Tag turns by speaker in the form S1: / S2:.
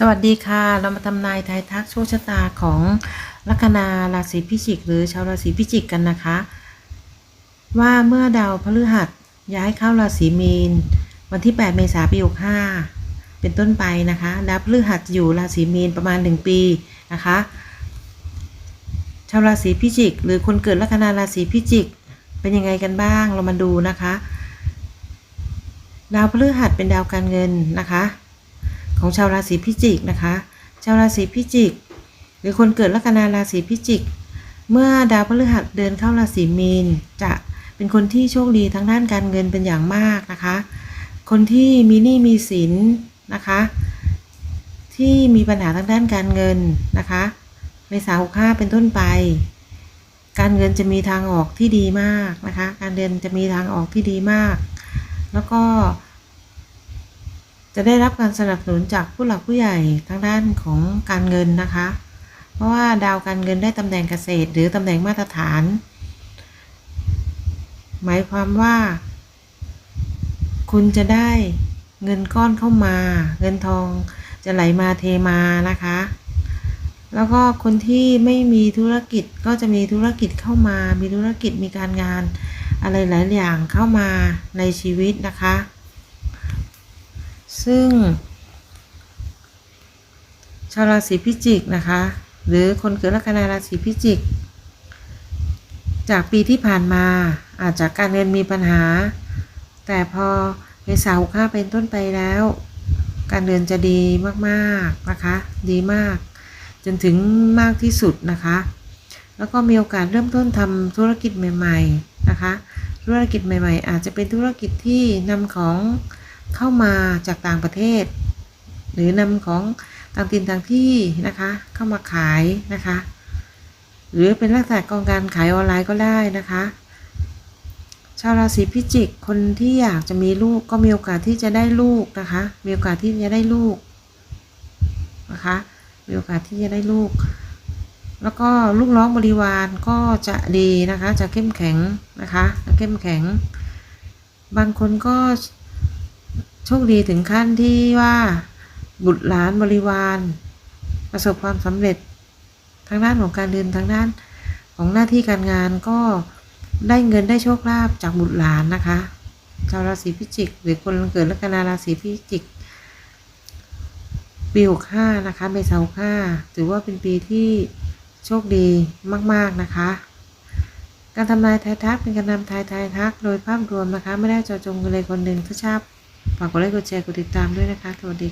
S1: สวัสดีค่ะ เรามาทำนายทายทักโชคชะตาของลัคนาราศีพิจิก หรือชาวราศีพิจิกกันนะคะ ว่าเมื่อดาวพฤหัสย้ายเข้าราศีมีน วันที่ 8 เมษายนปี65เป็นต้นไปนะคะดาวพฤหัสอยู่ราศีมีนประมาณ 1 ปีนะคะ ชาวราศีพิจิก หรือคนเกิดลัคนาราศีพิจิก เป็นยังไงกันบ้างเรามาดูนะคะ ดาวพฤหัสเป็นดาวการเงินนะคะ ของชาวราศีพิจิกนะคะ ชาวราศีพิจิก หรือคนเกิดลัคนาราศีพิจิก เมื่อดาวพฤหัสเดินเข้าราศีมีน จะเป็นคนที่โชคดีทางด้านการเงินเป็นอย่างมากนะคะ คนที่มีหนี้มีสินนะคะ ที่มีปัญหาทางด้านการเงินนะคะเมษาหกห้าเป็นต้นไป การเงินจะมีทางออกที่ดีมากนะคะ การเงินจะมีทางออกที่ดีมาก แล้วก็ จะได้รับการสนับสนุนจากผู้หลักผู้ใหญ่ทางด้านของการเงินนะคะ เพราะว่าดาวการเงินได้ตำแหน่งเกษตร หรือตำแหน่งมาตรฐาน หมายความว่า คุณจะได้เงินก้อนเข้ามา เงินทองจะไหลมาเทมานะคะ แล้วก็คนที่ไม่มีธุรกิจก็จะมีธุรกิจเข้ามา มีธุรกิจมีการงานอะไรหลายอย่างเข้ามาในชีวิตนะคะ ซึ่ง ชาวราศีพิจิกนะคะ หรือคนเกิดลัคนาราศีพิจิก จากปีที่ผ่านมาอาจจะการเงินมีปัญหา แต่พอเมษาหกห้าเป็นต้นไปแล้ว การเงินจะดีมากๆนะคะ ดีมาก จนถึงมากที่สุดนะคะ แล้วก็มีโอกาสเริ่มต้นทำธุรกิจใหม่ ๆ นะคะธุรกิจใหม่ ๆ อาจจะเป็นธุรกิจที่นำของ เข้ามาจากต่างประเทศ หรือนำของต่างถิ่นต่างที่นะคะเข้ามาขายนะคะ หรือเป็นลักษณะกองการขายออนไลน์ก็ได้นะคะชาวราศีพิจิก คนที่อยากจะมีลูกก็มีโอกาสที่จะได้ลูกนะคะ มีโอกาสที่จะได้ลูกนะคะ มีโอกาสที่จะได้ลูก แล้วก็ลูกน้องบริวารก็จะดีนะคะ จะเข้มแข็งนะคะ เข้มแข็ง บางคนก็ โชคดีถึงขั้นที่ว่าบุตรหลานบริวาร ประสบความสำเร็จทางด้านของการเงินทางด้านของหน้าที่การงานก็ได้เงินได้โชคลาภจากบุตรหลานนะคะชาวราศีพิจิก หรือคนเกิดลัคนาราศีพิจิกปีหกห้านะคะเมษาหกห้าถือว่าเป็นปีที่โชคดีมาก ๆ นะคะ การทำนายทายทักเป็นการนำทายทายทักโดยภาพรวมนะคะ ไม่ได้เจาะจงกันเลยคนหนึ่งถ้าชอบ ฝากกดไลค์กดแชร์กดติดตามด้วยนะคะสวัสดี